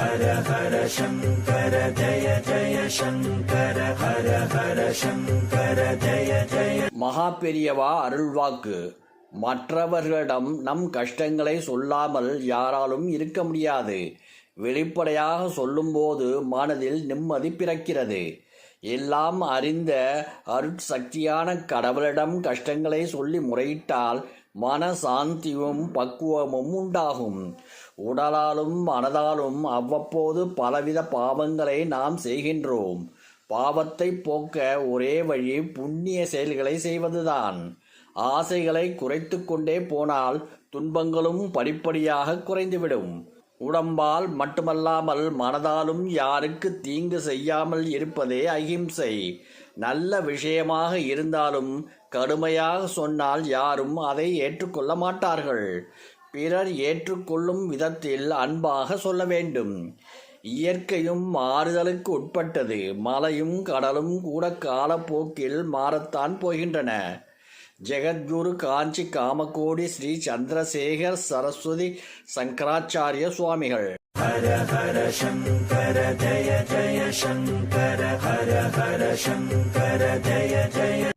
ஹர ஹர சங்கர ஜய ஜய சங்கர ஹர ஹர சங்கர ஜய ஜய மகா பெரியவா அருள்வாக்கு. மற்றவர்களிடம் நம் கஷ்டங்களை சொல்லாமல் யாராலும் இருக்க முடியாது. வெளிப்படையாக சொல்லும்போது மனதில் நிம்மதி பிறக்கிறது. எல்லாம் அறிந்த அருட்சக்தியான கடவுளிடம் கஷ்டங்களை சொல்லி முறையிட்டால் மன சாந்தியும் பக்குவமும் உண்டாகும். உடலாலும் மனதாலும் அவ்வப்போது பலவித பாவங்களை நாம் செய்கின்றோம். பாவத்தை போக்க ஒரே வழி புண்ணிய செயல்களை செய்வதுதான். ஆசைகளை குறைத்து கொண்டே போனால் துன்பங்களும் படிப்படியாக குறைந்துவிடும். உடம்பால் மட்டுமல்லாமல் மனதாலும் யாருக்கு தீங்கு செய்யாமல் இருப்பதே அகிம்சை நல்ல விஷயமாக இருந்தாலும் கடுமையாக சொன்னால் யாரும் அதை ஏற்றுக்கொள்ள மாட்டார்கள். பிறர் ஏற்றுக்கொள்ளும் விதத்தில் அன்பாக சொல்ல வேண்டும். இயற்கையும் மாறுதலுக்கு உட்பட்டது. மலையும் கடலும் கூட காலப்போக்கில் மாறத்தான் போகின்றன. ஜெகத்குரு காஞ்சி காமகோடி ஸ்ரீ சந்திரசேகர் சரஸ்வதி சங்கராச்சாரிய சுவாமிகள். ஹர ஹர சங்கர ஜய ஜய சங்கர ஹர ஹர சங்கர ஜய ஜய